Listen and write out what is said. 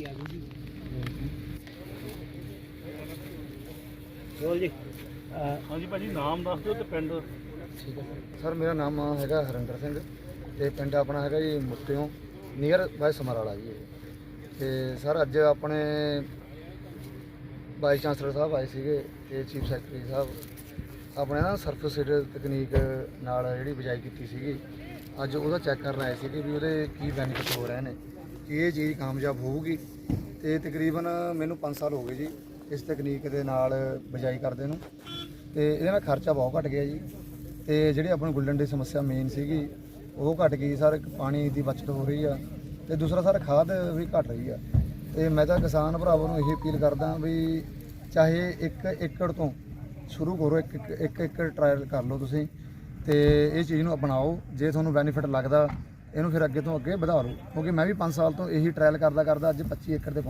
ਕੀ ਆ ਜੀ ਬੋਲ ਜੀ। ਹਾਂਜੀ ਭਾਜੀ ਨਾਮ ਦੱਸ ਦਿਓ ਤੇ ਪਿੰਡ। ਠੀਕ ਹੈ। ਸਰ ਮੇਰਾ ਨਾਮ ਹੈਗਾ ਹਰਿੰਦਰ ਸਿੰਘ ਤੇ ਪਿੰਡ ਆਪਣਾ ਹੈਗਾ ਜੀ ਮੁੱਤਿਓਂ ਨੀਅਰ ਬਾਈ ਸਮਰਾਲਾ ਜੀ। ਤੇ ਸਰ ਅੱਜ ਆਪਣੇ ਵਾਈਸ ਚਾਂਸਲਰ ਸਾਹਿਬ ਆਏ ਸੀਗੇ ਤੇ ਚੀਫ ਸੈਕਟਰੀ ਸਾਹਿਬ। ਆਪਣੇ ਨਾ ਸਰਫੇਸ ਤਕਨੀਕ ਨਾਲ ਜਿਹੜੀ ਬਿਜਾਈ ਕੀਤੀ ਸੀਗੀ। ਅੱਜ ਉਹਦਾ ਚੈੱਕ ਕਰਨ ਆਏ ਸੀਗੇ ਵੀ ਉਹਦੇ ਕੀ ਬੈਨੀਫਿਟ ਹੋ ਰਹੇ ਨੇ। ਇਹ ਚੀਜ਼ ਕਾਮਯਾਬ ਹੋਊਗੀ ਤੇ ਤਕਰੀਬਨ ਮੈਨੂੰ 5 ਸਾਲ ਹੋ ਗਏ ਜੀ ਇਸ ਤਕਨੀਕ ਦੇ ਨਾਲ ਬਿਜਾਈ ਕਰਦੇ ਨੂੰ ਤੇ ਇਹਦੇ ਨਾਲ ਖਰਚਾ ਬਹੁਤ ਘਟ ਗਿਆ ਜੀ ਤੇ ਜਿਹੜੀ ਆਪਣੀ ਗੁੱਲਣ ਦੀ ਸਮੱਸਿਆ ਮੇਨ ਸੀਗੀ ਉਹ ਘਟ ਗਈ ਸਰ ਪਾਣੀ ਦੀ ਬਚਤ ਹੋ ਰਹੀ ਆ ਤੇ ਦੂਸਰਾ ਸਰ, ਖਾਦ ਵੀ ਘਟ ਰਹੀ ਆ ਤੇ ਮੈਂ ਤਾਂ ਕਿਸਾਨ ਭਰਾਵਾਂ ਨੂੰ ਇਹ ਅਪੀਲ ਕਰਦਾ ਵੀ ਚਾਹੇ 1 ਏਕੜ ਤੋਂ ਸ਼ੁਰੂ ਕਰੋ, ਇੱਕ ਇੱਕ- ਇੱਕ ਏਕੜ ਟਰਾਇਲ ਕਰ ਲਓ ਤੁਸੀਂ ਤੇ ਇਹ ਚੀਜ਼ ਨੂੰ ਅਪਣਾਓ, ਜੇ ਤੁਹਾਨੂੰ ਬੈਨੀਫਿਟ ਲੱਗਦਾ ਇਹਨੂੰ ਫਿਰ ਅੱਗੇ ਤੋਂ ਅੱਗੇ ਵਧਾ ਲਓ ਕਿਉਂਕਿ ਮੈਂ ਵੀ 5 ਸਾਲ ਤੋਂ ਇਹੀ ਟਰਾਇਲ ਕਰਦਾ ਕਰਦਾ ਅੱਜ 25 ਏਕੜ ਤੇ ਪਹੁੰਚ